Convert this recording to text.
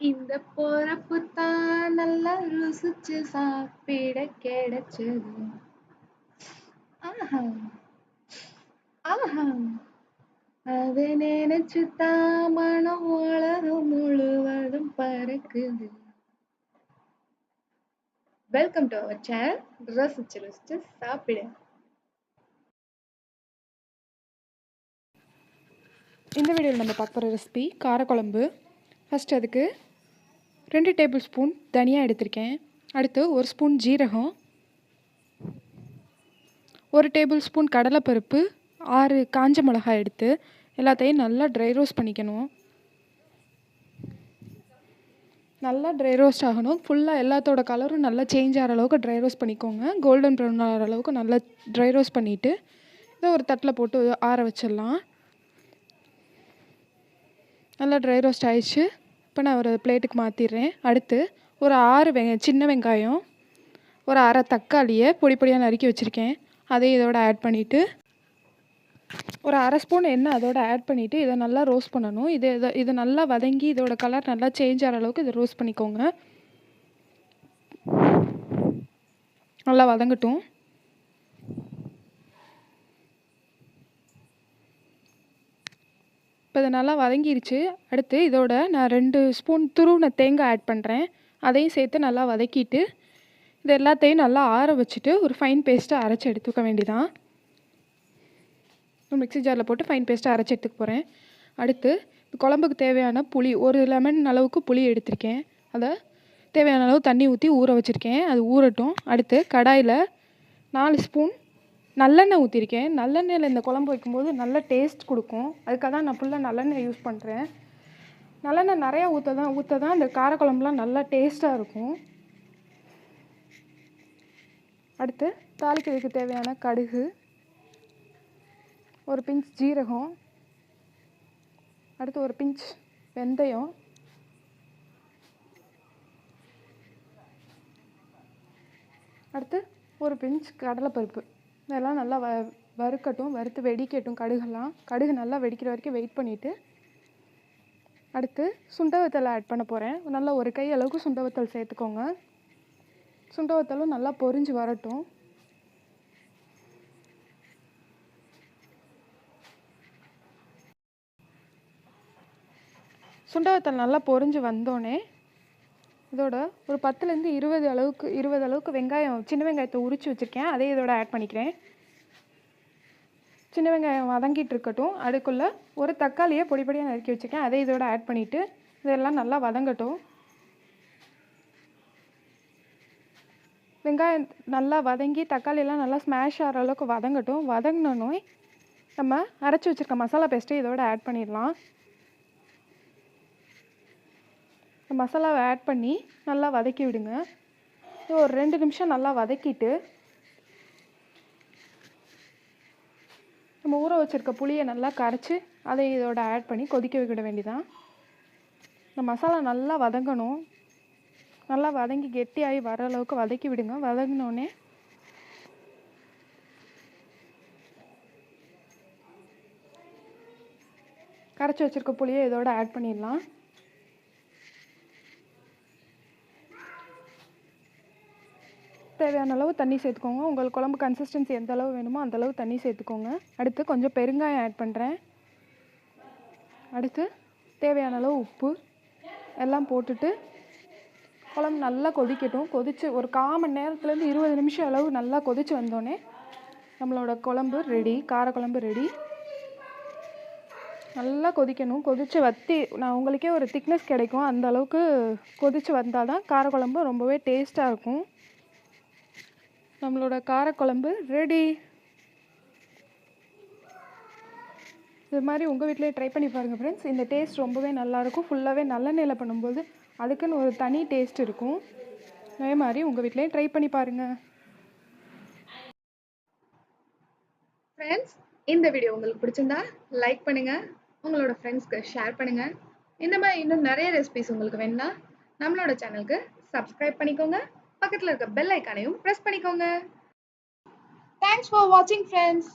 இந்த பொறப்பு தான் நல்லா ருசிச்சு சாப்பிட கிடைச்சது. ஆஹா. ஆஹா. அதை நினைச்சு தான் மனம் உலகம் முழுவதும் பறக்குது. வெல்கம் டு அவர் சேனல் ரசிச்சு ருசிச்சு சாப்பிடு. இந்த வீடியோவில் நம்ம பார்க்க போகிற ரெசிபி காரக்குழம்பு. ஃபஸ்ட் அதுக்கு ரெண்டு டேபிள் ஸ்பூன் தனியாக எடுத்திருக்கேன். அடுத்து ஒரு ஸ்பூன் ஜீரகம். ஒரு டேபிள் ஸ்பூன் கடலைப்பருப்பு. ஆறு காஞ்ச மிளகாய் எடுத்து எல்லாத்தையும் நல்லா ட்ரை ரோஸ்ட் பண்ணிக்கணும். நல்லா ட்ரை ரோஸ்ட் ஆகணும். ஃபுல்லாக எல்லாத்தோட கலரும் நல்லா சேஞ்ச் ஆகிற அளவுக்கு ட்ரை ரோஸ்ட் பண்ணிக்கோங்க. கோல்டன் ப்ரௌன் ஆகிற அளவுக்கு நல்லா ட்ரை ரோஸ்ட் பண்ணிவிட்டு இதை ஒரு தட்டில் போட்டு ஆற வச்சிடலாம். நல்லா ட்ரை ரோஸ்ட் ஆயிடுச்சு. இப்போ நான் ஒரு பிளேட்டுக்கு மாற்றிடுறேன் அடுத்து ஒரு ஆறு வெங்க சின்ன வெங்காயம் ஒரு அரை தக்காளியை பொடி பொடியாக நறுக்கி வச்சுருக்கேன். அதையும் இதோட ஆட் பண்ணிவிட்டு ஒரு அரை ஸ்பூன் எண்ணெய் அதோட ஆட் பண்ணிவிட்டு இதை நல்லா ரோஸ்ட் பண்ணணும். இது இதை இது நல்லா வதங்கி இதோட கலர் நல்லா சேஞ்ச் ஆகிற அளவுக்கு இதை ரோஸ்ட் பண்ணிக்கோங்க. நல்லா வதங்கட்டும். இப்போ இது நல்லா வதங்கிருச்சு. அடுத்து இதோட நான் ரெண்டு ஸ்பூன் துருவின தேங்காய் ஆட் பண்ணுறேன் அதையும் சேர்த்து நல்லா வதக்கிட்டு இது எல்லாத்தையும் நல்லா ஆற வச்சுட்டு ஒரு ஃபைன் பேஸ்ட்டை அரைச்சி எடுத்துக்க வேண்டிதான். மிக்ஸி ஜாரில் போட்டு ஃபைன் பேஸ்ட்டை அரைச்சி எடுத்துக்க போகிறேன் அடுத்து குழம்புக்கு தேவையான புளி ஒரு லெமன் அளவுக்கு புளி எடுத்திருக்கேன். அதை தேவையான அளவு தண்ணி ஊற்றி ஊற வச்சுருக்கேன். அது ஊறட்டும். அடுத்து கடாயில் நாலு ஸ்பூன் நல்லெண்ணெய் ஊற்றிருக்கேன் நல்லெண்ணெயில் இந்த குழம்பு வைக்கும்போது நல்ல டேஸ்ட் கொடுக்கும். அதுக்காக தான் நான் ஃபுல்லாக நல்லெண்ணெய் யூஸ் பண்ணுறேன் நல்லெண்ணெய் நிறையா ஊற்ற தான் ஊற்ற தான் இந்த காரக்குழம்புலாம் நல்லா டேஸ்ட்டாக இருக்கும். அடுத்து தாளிக்கிறதுக்கு தேவையான கடுகு. ஒரு பிஞ்ச் ஜீரகம். அடுத்து ஒரு பிஞ்ச் வெந்தயம். அடுத்து ஒரு பிஞ்ச் கடலைப்பருப்பு. இதெல்லாம் நல்லா வ வறுக்கட்டும் வறுத்து வெடிக்கட்டும் கடுகெல்லாம். கடுகு நல்லா வெடிக்கிற வரைக்கும் வெயிட் பண்ணிவிட்டு அடுத்து சுண்டவத்தல் ஆட் பண்ண போகிறேன் நல்லா ஒரு கை அளவுக்கு சுண்டவத்தல் சேர்த்துக்கோங்க. சுண்டவத்தலும் நல்லா பொரிஞ்சு வரட்டும். சுண்டவத்தல் நல்லா பொரிஞ்சு வந்தோடனே இதோட ஒரு பத்துலேருந்து இருபது அளவுக்கு இருபது அளவுக்கு வெங்காயம் சின்ன வெங்காயத்தை உரித்து வச்சுருக்கேன். அதே இதோட ஆட் பண்ணிக்கிறேன். சின்ன வெங்காயம் வதங்கிட்டு இருக்கட்டும். அதுக்குள்ளே ஒரு தக்காளியை பொடி பொடியாக நறுக்கி வச்சுருக்கேன். அதே இதோட ஆட் பண்ணிவிட்டு இதெல்லாம் நல்லா வதங்கட்டும். வெங்காயம் நல்லா வதங்கி தக்காளியெல்லாம் நல்லா ஸ்மாஷ் ஆகிற அளவுக்கு வதங்கட்டும். வதங்கினோன்னே நம்ம அரைச்சி வச்சுருக்க மசாலா பேஸ்ட்டு இதோட ஆட் பண்ணிடலாம். மசாலாவை ஆட் பண்ணி நல்லா வதக்கி விடுங்க. ஒரு ரெண்டு நிமிஷம் நல்லா வதக்கிட்டு நம்ம ஊற வச்சுருக்க புளியை நல்லா கரைச்சி அதை இதோட ஆட் பண்ணி கொதிக்க விட வேண்டிதான். இந்த மசாலா நல்லா வதங்கணும். நல்லா வதங்கி கெட்டியாகி வர அளவுக்கு வதக்கி விடுங்க. வதங்கினோடனே கரைச்சி வச்சுருக்க புளியை இதோட ஆட் பண்ணிடலாம். தேவையான அளவு தண்ணி சேர்த்துக்கோங்க. உங்கள் குழம்பு கன்சிஸ்டன்சி எந்த அளவு வேணுமோ அந்த அளவு தண்ணி சேர்த்துக்கோங்க. அடுத்து கொஞ்சம் பெருங்காயம் ஆட் பண்ணுறேன் அடுத்து தேவையான அளவு உப்பு எல்லாம் போட்டுட்டு குழம்பு நல்லா கொதிக்கட்டும். கொதித்து ஒரு கால் மணி நேரத்துலேருந்து இருபது நிமிஷம் அளவு நல்லா கொதித்து வந்தோடனே நம்மளோட குழம்பு ரெடி காரக்குழம்பு ரெடி நல்லா கொதிக்கணும். கொதித்து வற்றி நான் உங்களுக்கே ஒரு திக்னஸ் கிடைக்கும். அந்த அளவுக்கு கொதித்து வந்தால் தான் காரக்குழம்பு ரொம்பவே டேஸ்ட்டாக இருக்கும். நம்மளோட காரக்குழம்பு ரெடி இது மாதிரி உங்கள் வீட்டிலே ட்ரை பண்ணி பாருங்கள் ஃப்ரெண்ட்ஸ் இந்த டேஸ்ட் ரொம்பவே நல்லாயிருக்கும் ஃபுல்லாகவே நல்லெண்ணெயில் பண்ணும்போது அதுக்குன்னு ஒரு தனி டேஸ்ட் இருக்கும். அதே மாதிரி உங்கள் வீட்டிலே ட்ரை பண்ணி பாருங்கள் ஃப்ரெண்ட்ஸ் இந்த வீடியோ உங்களுக்கு பிடிச்சிருந்தா லைக் பண்ணுங்கள் உங்களோட ஃப்ரெண்ட்ஸ்க்கு ஷேர் பண்ணுங்கள் இந்த மாதிரி இன்னும் நிறைய ரெசிபிஸ் உங்களுக்கு வேணும்னா நம்மளோட சேனலுக்கு சப்ஸ்கிரைப் பண்ணிக்கோங்க. பக்கத்துல இருக்க பெல் ஐக்கானையும் பிரஸ் பண்ணிக்கோங்க. தேங்க்ஸ் ஃபார் வாட்சிங் ஃப்ரெண்ட்ஸ்